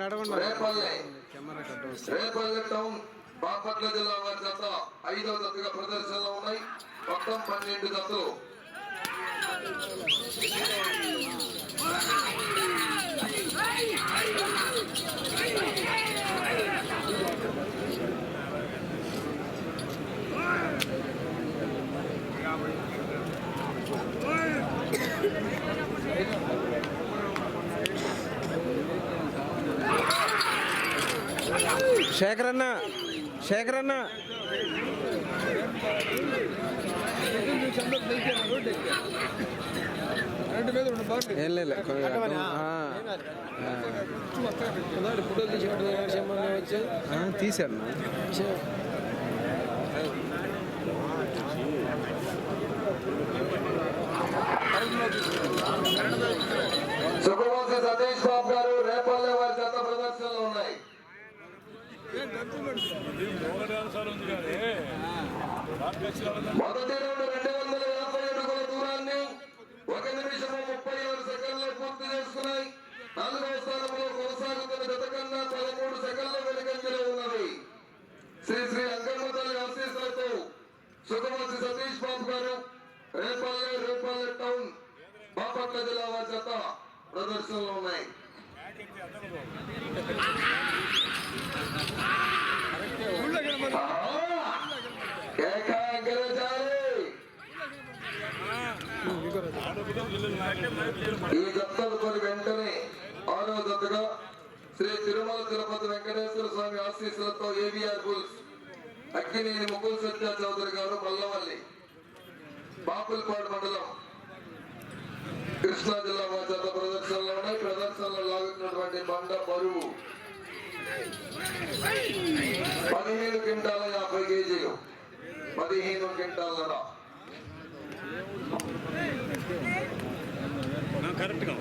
నడవండి. రేపల్లి టౌన్ బాపట్ల జిల్లా వారి జత ఐదవ జతగా ప్రదర్శనలో ఉన్నాయి. మొత్తం పన్నెండు జతలు. శేఖర్ అన్న శేఖర్ అన్న ఏం లేదు తీశాను సుఖవాసి సతీష్ బాబు గారు రేపల్లి వారి జత ప్రదర్శనలో ఉన్నాయి మొదటి రౌండ్ రెండు వందల యాభై అడుగుల దూరాన్ని ఒక నిమిషము ముప్పై ఆరు సెకండ్లు పూర్తి చేసుకున్నాయి నాలుగవ స్థానంలో కొనసాగుతున్న జత కన్నా పదమూడు సెకండ్ల వెనుకంజలో ఉన్నవి శ్రీ శ్రీ అంకమ్మ తల్లి ఆశీస్సులతో సుఖవాసి సతీష్ బాబు గారు రేపల్లె రేపల్లె టౌన్ బాపట్ల జిల్లా వారి జత ప్రదర్శనలు ఉన్నాయి ఈ జతలు కొన్ని వెంటనే ఆరో జతగా శ్రీ తిరుమల తిరుపతి వెంకటేశ్వర స్వామి ఆశీస్సులతో A V R bulls Akkineni Mukul Satya Chowdary garu Mallavalli Bapulapadu మండలం కృష్ణా జిల్లా లాగుతున్నటువంటి బరువు పదిహేను క్వింటాల యాభై కేజీలు. పదిహేను క్వింటాల కరెక్ట్గా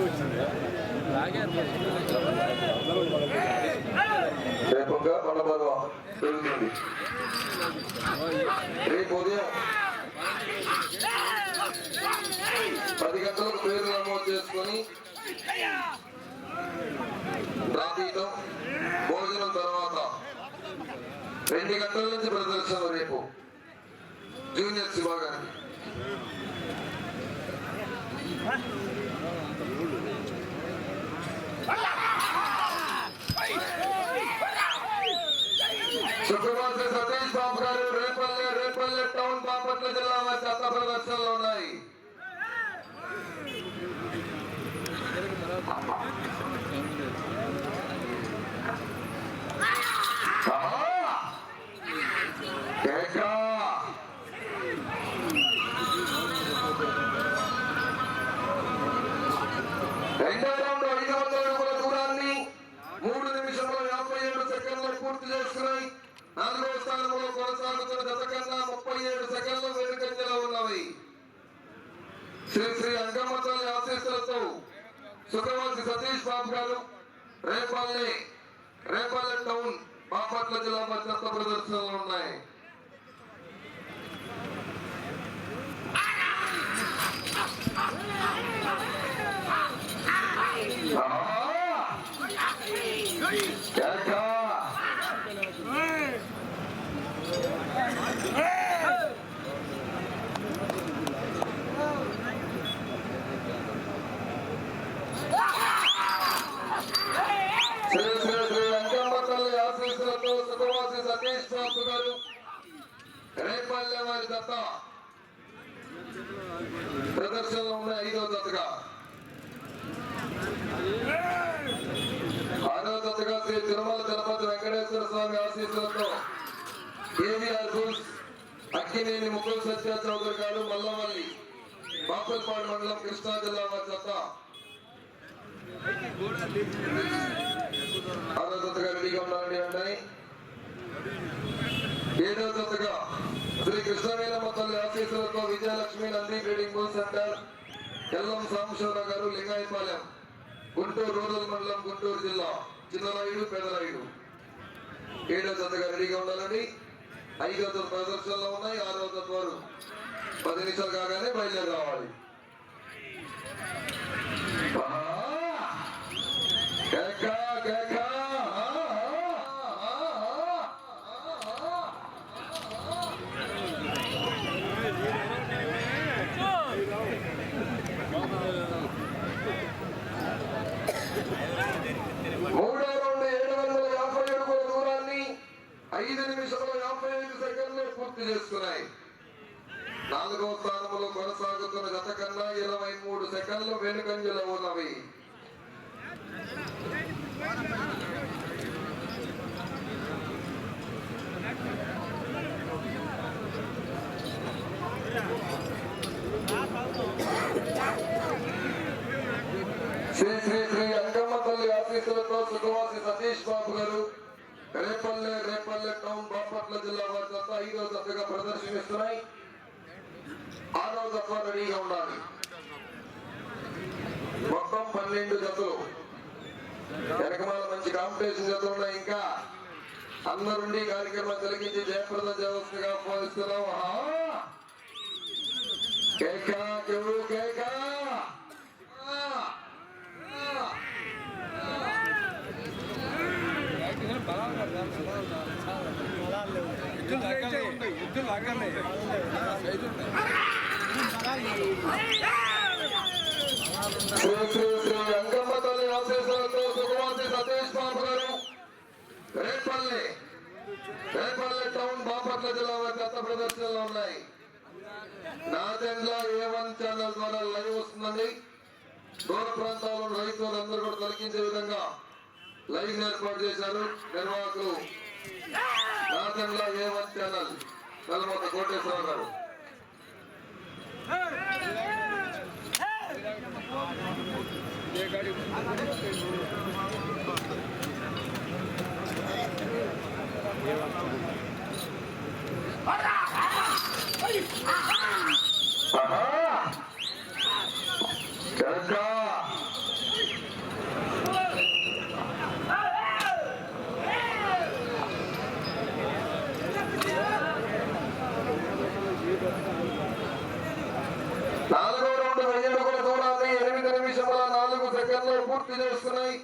వచ్చింది బండ బరువు పెరుగుతుంది రేపు ఉదయం పది గంటలకు పేరు నమోదు చేసుకొని డ్రా భోజనం తర్వాత రెండు గంటల నుంచి ప్రదర్శన రేపు. జూనియర్ శివ శుక్రవారం సతీష్ బాబు గారు రేపల్లె రేపల్లె టౌన్ బాపట్ల జిల్లా వారి చెత్త ప్రదర్శనలు ఉన్నాయి ఆహా! కేకా! రెండో రౌండ్ ఐదు వందల అడుగుల దూరాన్ని మూడు నిమిషముల యాభై ఏడు సెకండ్లు పూర్తి చేసుకున్నాయి నాలుగవ స్థానంలో కొనసాగుతున్న జత కన్నా ముప్పై ఏడు సెకండ్లు వెనుకంజలో ఉన్నవి శ్రీ శ్రీ అంగమ్మ తల్లి ఆశీస్సులతో సుఖవాసి సతీష్ బాబు గారు రేపల్లి రేపల్లి టౌన్ బాపట్ల జిల్లా మధ్యస్థ ప్రదర్శనలు ఉన్నాయి ఆహా! కేక! శ్రీ శ్రీ శ్రీ అంకమ్మ తల్లి ఆశీస్సులతో సుఖవాసి సతీష్ బాబు గారు రేపల్లె వారి దత్త ప్రదర్శనలో ఉన్న ఐదో దత్తగా ఆరో దత్తగా శ్రీ తిరుమల తిరుపతి వెంకటేశ్వర స్వామి ఆశీస్సులతో K V R bulls Akkineni Mukul Satya Chowdary garu Mallavalli Bapulapadu మండలం కృష్ణా జిల్లా వారి జత. ఆరో జతగా రెడీగా ఉండాలండి వెంటనే ఏడో జతగా శ్రీ కృష్ణవేలమ్మ తల్లి ఆశీస్సులతో Vijayalakshmi Nandi trading bull centre. Yellam Sambasivarao garu Lingayapalem Guntur rural మండలం గుంటూరు జిల్లా చిన్నరాయుడు పెదరాయుడు ఏడో జతగా రెడీగా ఉండాలని ఐదో జత ప్రదర్శనలో ఉన్నాయి ఆరో జత వారు పది నిమిషాలు కాగానే బయలుదేరి రావాలి ఆహా! కేక, కేక! ఆ, ఆ, ఆ, ఆ, ఆ. మూడో రౌండ్ ఏడు వందల యాభై అడుగుల దూరాన్ని ఐదు నిమిషముల యాభై ఐదు సెకండ్లు చేసుకున్నాయి. నాలుగో స్థానంలో కొనసాగుతున్న గత కన్నా ఇరవై మూడు సెకండ్లు వెనుకంజలో ఉన్నవి శ్రీ శ్రీ శ్రీ అంకమ్మ తల్లి ఆశీస్సులతో సుఖవాసి సతీష్ బాబు గారు రేపల్లె రేపల్లె టౌన్ బాపట్ల జిల్లా వారి జత ఐదో జతగా ప్రదర్శనిస్తున్నాయి ఆరో జత రెడీగా ఉండాలి మొత్తం పన్నెండు జతలు వెనకమాల మంచి కాంపిటీషన్ జతలు ఉన్నాయి ఇంకా అందరుండి కార్యక్రమం కలిగించి జయప్రదం చేయవలసిందిగా పోలిస్తున్నాం ఆహా చెవు కేక ఆ! ఆ! శ్రీ శ్రీ శ్రీ అంకమ్మ తల్లి ఆశీస్సులతో సుఖవాసి సతీష్ బాబు గారు రేపల్లి రేపల్లి టౌన్ బాపట్ల జిల్లా వారి గత ప్రదర్శనలు ఉన్నాయి నాదెండ్ల ఏ వన్ ఛానల్ ద్వారా లైవ్ వస్తుందండి దూర ప్రాంతాల్లో రైతులందరూ కూడా తొలగించే విధంగా లైవ్ ఏర్పాటు నిర్వాహకులు నాదెండ్ల ఏ ఛానల్ కోటేశ్వరరావు. గారు ఆహా! కనుక నాలుగో రౌండ్ వెయ్యి అడుగుల దూరాన్ని ఎనిమిది నిమిషముల నాలుగు పూర్తి చేస్తున్నాయి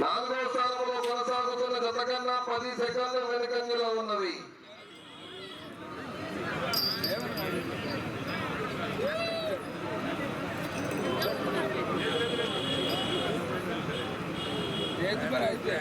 నాలుగో స్థానంలో కొనసాగుతున్న గత కన్నా పది సెకండ్లు వెనుకంజలో ఉన్నవి అయితే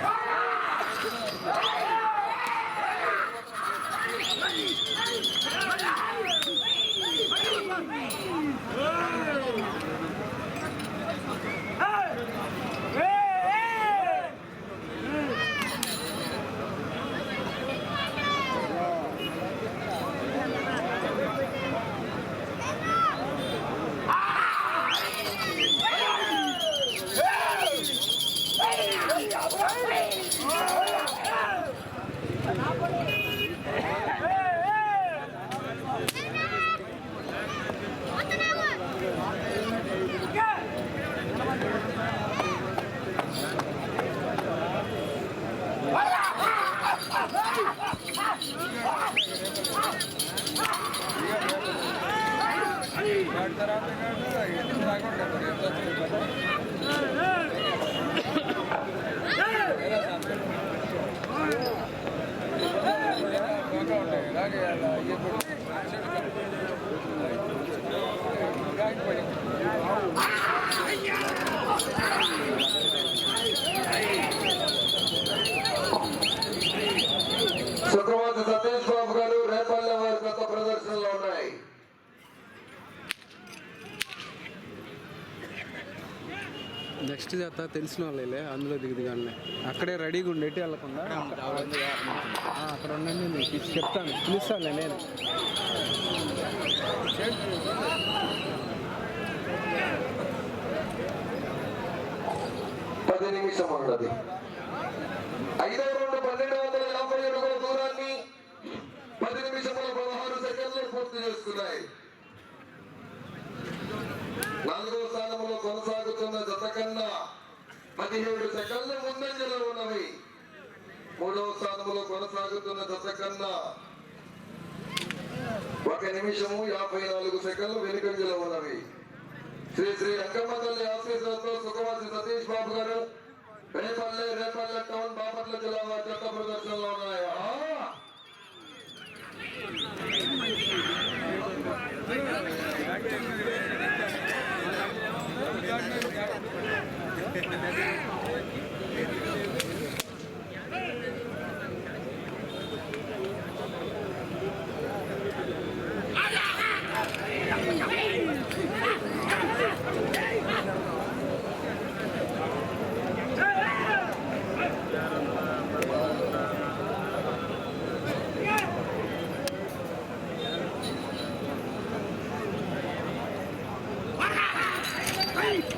శుక్రవారం సతీష్ బాబు గారు రేపల్లె వారి గత ప్రదర్శనలో ఉన్నాయి తర్వాత తెలిసిన వాళ్ళే అందులో దిగుదిగానే అక్కడే రెడీగా ఉండేటి వెళ్ళకుండా. అక్కడ ఉండండి నేను చెప్తాను. పిలుస్తానులే నేను. పది నిమిషం ఉన్నది ఐదవ రెండు పన్నెండు వందల యాభై అడుగుల దూరాన్ని పది నిమిషముల పదహారు సెకండ్లు పూర్తి చేసుకున్నాయి. నాలుగవ స్థానంలో కొనసాగుతున్న జత కన్నా పదిహేడు సెకండ్లు ముందంజలో ఉన్నవి. మూడవ స్థానంలో కొనసాగుతున్న దశ కన్నా ఒక నిమిషము యాభై నాలుగు సెకండ్లు వెనుకంజలో ఉన్నవి. శ్రీ శ్రీ రంగమ్మ తల్లి ఆశీర్వాదంతో సుఖవాసి సతీష్ బాబు గారు రేపల్లె రేపల్లె టౌన్ బాపట్ల జిల్లా వారి చెత్త ప్రదర్శనలో ఉన్నాయా? Hey!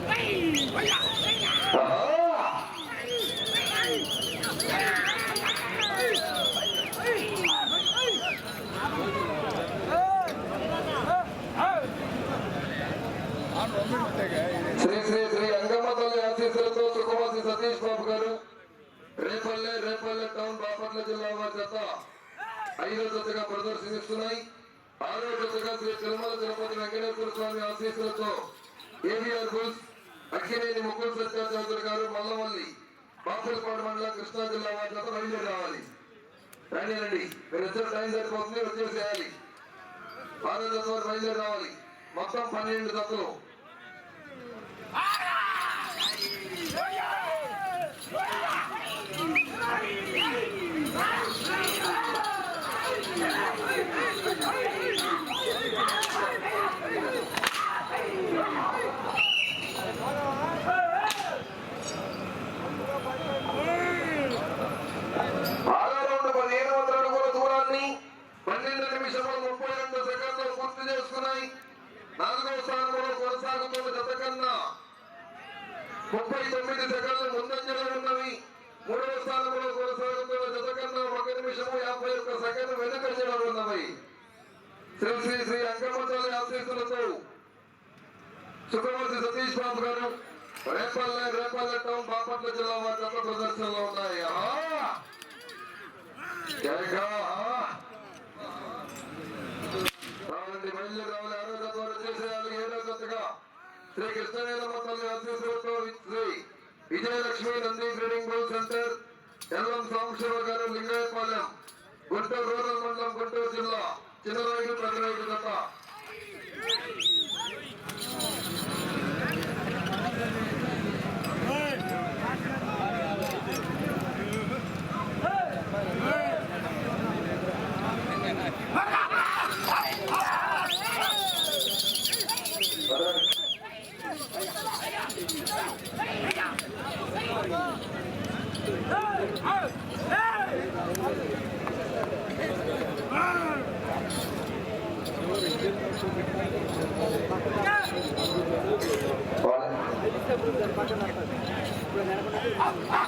Hey! Hey! ప్రదర్శనిస్తున్నాయి ఆరో జతగా శ్రీ తిరుమల తిరుపతి వెంకటేశ్వర స్వామి ఆశీస్సులతో ఏవిఆర్ బుల్స్ అక్కినేని ముగ్గురు సత్యాచార్యులు గారు మల్లవల్లి బాపులపాడు మండలం కృష్ణా జిల్లా వారి చేత బయలుదేరి రావాలి. రండి రండి. మీరు ఇద్దరు టైం సరిపోతుంది వచ్చేసేయాలి. ఆరో జత బయలుదేరి రావాలి. మొత్తం పన్నెండు జతలు ఆరో రౌండ్ పదిహేను వందల అడుగుల దూరాన్ని పన్నెండు నిమిషముల ముప్పై రెండు సెకండ్లు పూర్తి చేసుకున్నాయి నాలుగవ స్థానంలో కొనసాగుతున్న జత కన్నా ముప్పై తొమ్మిది సెకండ్లు ముందంజలో ఉన్నవి మూడవ స్థానంలో కొనసాగుతున్న జత కన్నా ఒక నిమిషము యాభై ఒక్క సెకండ్ వెనుకంజలో ఉన్నవి శ్రీ శ్రీ శ్రీ అంకమచాలి ఆశీస్సులతో సుఖవర్తి సతీష్ బాబు గారు రేపల్లె రేపల్లె టౌన్ బాపట్ల జిల్లా వారి జత ప్రదర్శనలో ఉన్నాయి. ఆహా! జయగా రావాలండి బయలుదేరి రావాలి ఆరో జత వరకు చేసేయాలి ఏడో జతగా శ్రీ కృష్ణవేలమ్మ తల్లి Sri Vijayalakshmi Nandi breeding bull centre Yellam Sambasiva garu Lingayapalem Guntur rural మండలం గుంటూరు జిల్లా చిన్నరాయుడు ప్రతిరాయుడు జత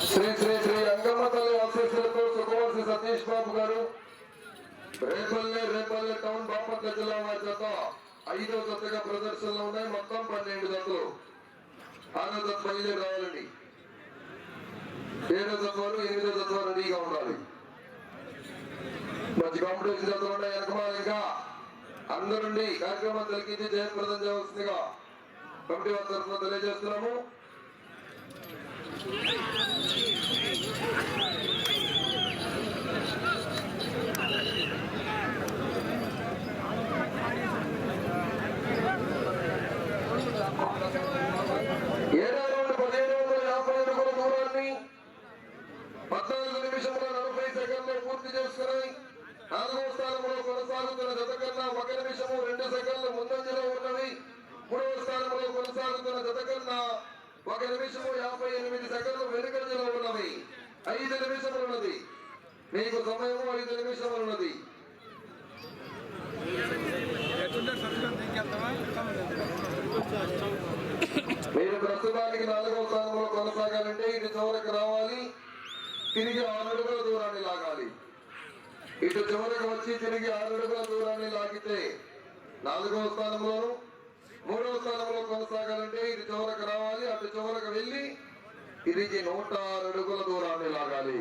శ్రీ శ్రీ శ్రీ రంగమ్మ తల్లి ఆశీస్సులతో సుఖవాసి సతీష్ బాబు గారు రేపల్లె రేపల్లె టౌన్ బాపట్ల జిల్లా వారి జత ఐదో జతగా ప్రదర్శనలో ఉన్నాయి మొత్తం పన్నెండు జతలు ఆరో జత బయలుదేరి రావాలండి ఏడో జత వారు ఎనిమిదో జత వారు రెడీగా ఉండాలి మంచి కాంపిటీషన్ జతలు ఉన్నాయి వెనకమాల ఇంకా అందరుండి కార్యక్రమం తెలిగించి జయప్రదం చేయవలసిందిగా కమిటీ వారి తరఫున తెలియజేస్తున్నాము మీరు ప్రస్తుతానికి నాలుగవ స్థానంలో కొనసాగాలంటే ఇటు చివరికి రావాలి తిరిగి ఆరు అడుగుల దూరాన్ని లాగాలి. ఇటు చివరికి వచ్చి తిరిగి ఆరు అడుగుల దూరాన్ని లాగితే నాలుగవ స్థానంలోను మూడవ స్థానంలో కొనసాగాలంటే ఇటు చివరకు రావాలి అటు చివరకు వెళ్ళి తిరిగి నూట ఆరు అడుగుల దూరాన్ని లాగాలి.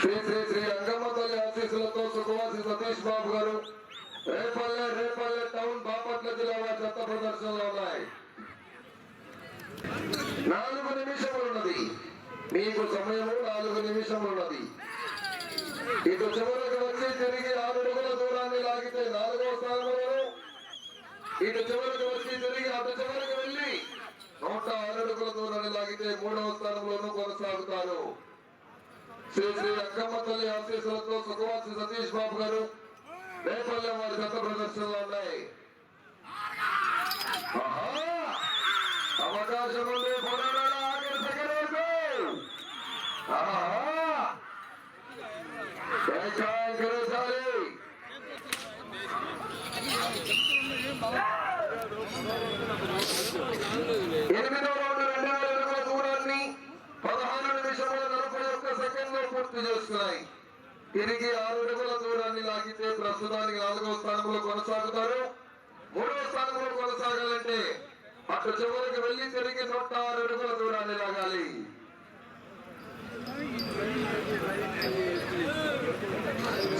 శ్రీ శ్రీ శ్రీ అంగమ్మ తల్లి ఆశీస్సులతో సుఖవాసి సతీష్ బాబు గారు రేపల్లె రేపల్లె టౌన్ బాపట్ల జిల్లా వారి చెత్త ప్రదర్శనలో ఉన్నాయి. నాలుగు నిమిషములు ఉన్నది మీకు సమయము నాలుగు నిమిషములు ఉన్నది ఇటు చివరికి వచ్చి తిరిగి ఆరు అడుగుల దూరాన్ని లాగితే నాలుగో స్థానంలో. ఇటు చివరికి వచ్చి తిరిగి అటు చివరికి వెళ్ళి నూట ఆరు అడుగుల దూరాన్ని లాగితే మూడవ స్థానంలోనూ కొనసాగుతారు. శ్రీ శ్రీ అక్కమ్మ తల్లి ఆశీస్సులతో సుఖవాసి సతీష్ బాబు గారు రేపల్లె వారి గత ప్రదర్శనలు ఉన్నాయి. అవకాశం ఉంది పోరాడాలి ఆఖరి సెకండ్ వరకు. ఇంకా ఎంకరేజాలి ఎనిమిదో రౌండ్ రెండు వేల అడుగుల దూరాన్ని పదహారు నిమిషముల నలభై ఒక్క సెకండ్లో పూర్తి చేస్తున్నాయి తిరిగి ఆరు అడుగుల దూరాన్ని లాగితే ప్రస్తుతానికి నాలుగో స్థానంలో కొనసాగుతారు. మూడో స్థానంలో కొనసాగాలంటే అటు చివరికి వెళ్ళి తిరిగి నూట ఆరు అడుగుల దూరాన్ని లాగాలి.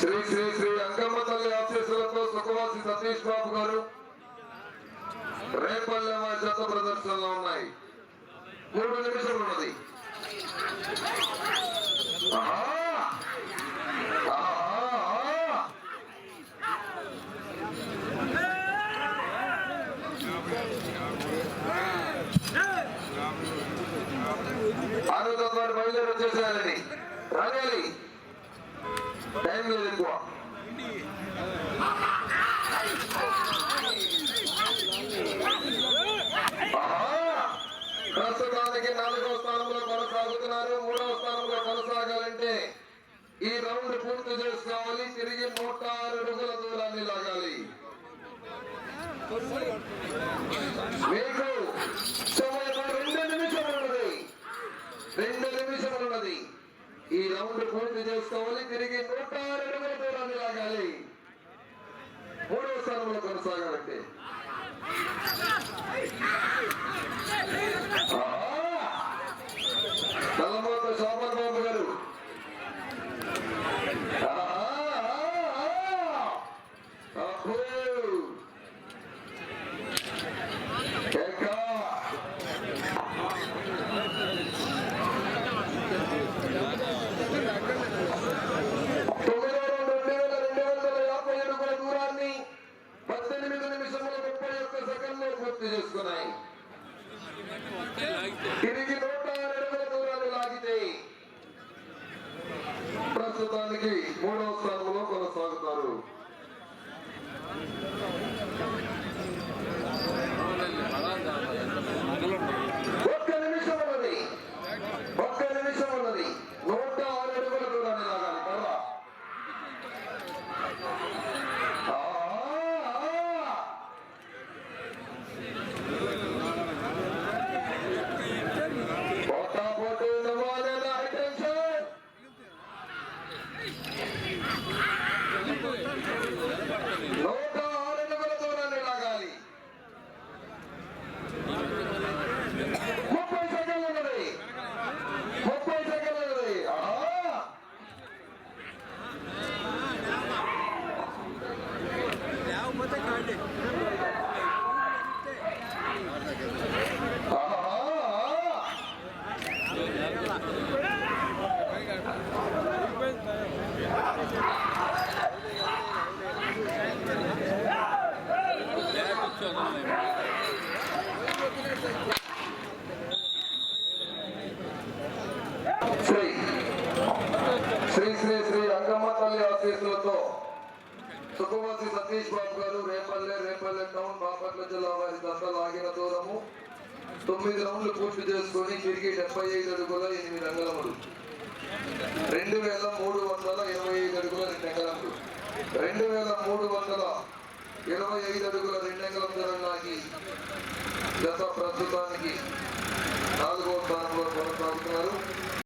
శ్రీ శ్రీ శ్రీ అంకమ్మ తల్లి ఆశీస్సులతో సుఖవాసి సతీష్ బాబు గారు రేపల్లె జత ప్రదర్శనలో ఉన్నాయి. మూడు నిమిషాలు ఉన్నది. ఆహా! ఆరుతో పాటు బయలుదేరి వచ్చేసేయాలని రాగాలి టైం లేదు ఎక్కువ ఆహా! ప్రస్తుతానికి నాలుగో స్థానంలో కొనసాగుతున్నారు మూడవ స్థానంలో కొనసాగాలంటే ఈ రౌండ్ పూర్తి చేసుకోవాలి తిరిగి నూట ఆరు అడుగుల దూరాన్ని లాగాలి మీకు సమయం రెండు నిమిషములు ఉన్నది రెండు నిమిషములు ఉన్నది ఈ రౌండ్ పూర్తి చేసుకోవాలి తిరిగి నూట ఆరు అడుగుల దూరాన్ని లాగాలి. మూడో స్థానంలో కొనసాగాలంటే నల్లమూత శోభన్ బాబు గారు అబ్బో! ఎక్క! తొమ్మిదో రౌండ్ రెండు వేల రెండు వందల యాభై అడుగుల దూరాన్ని పద్దెనిమిది నిమిషముల ముప్పై ఒక్క సెకండ్లో పూర్తి చేసుకున్నాయి తిరిగి నూట ఆరు అడుగుల దూరాన్ని లాగితే ప్రస్తుతానికి మూడవ స్థానంలో కొనసాగుతారు ఒక్క నిమిషం ఉన్నది ఒక్క నిమిషం ఉన్నది నూట ఆరు అడుగుల దూరాన్ని లాగాలి కర్ర. ఆ, ఆ. పోటా పోటీ నువ్వాలేనా అటెన్షన్ నూట ఆరు అడుగుల దూరాన్ని లాగాలి ముప్పై సెకండ్లు ఉన్నది ముప్పై సెకండ్లు ఉన్నది ఆహా! లేకపోతే కాండి ఆహా! శ్రీ శ్రీ శ్రీ శ్రీ అంగమ్మ తల్లి ఆశీస్సులతో రమేష్ బాబు గారు రేపల్లె రేపల్లె టౌన్ బాపట్ల జిల్లా వారి దశ లాగిన దూరము తొమ్మిది రౌండ్లు పూర్తి చేసుకొని తిరిగి డెబ్బై ఐదు అడుగుల ఎనిమిది అంగళములు రెండు వేల మూడు వందల ఇరవై ఐదు అడుగుల రెండు అంగళములు రెండు వేల మూడు వందల ఇరవై ఐదు అడుగుల రెండు అంగళం జరగడానికి గత ప్రస్తుతానికి నాలుగో స్థానంలో కొనసాగుతున్నారు.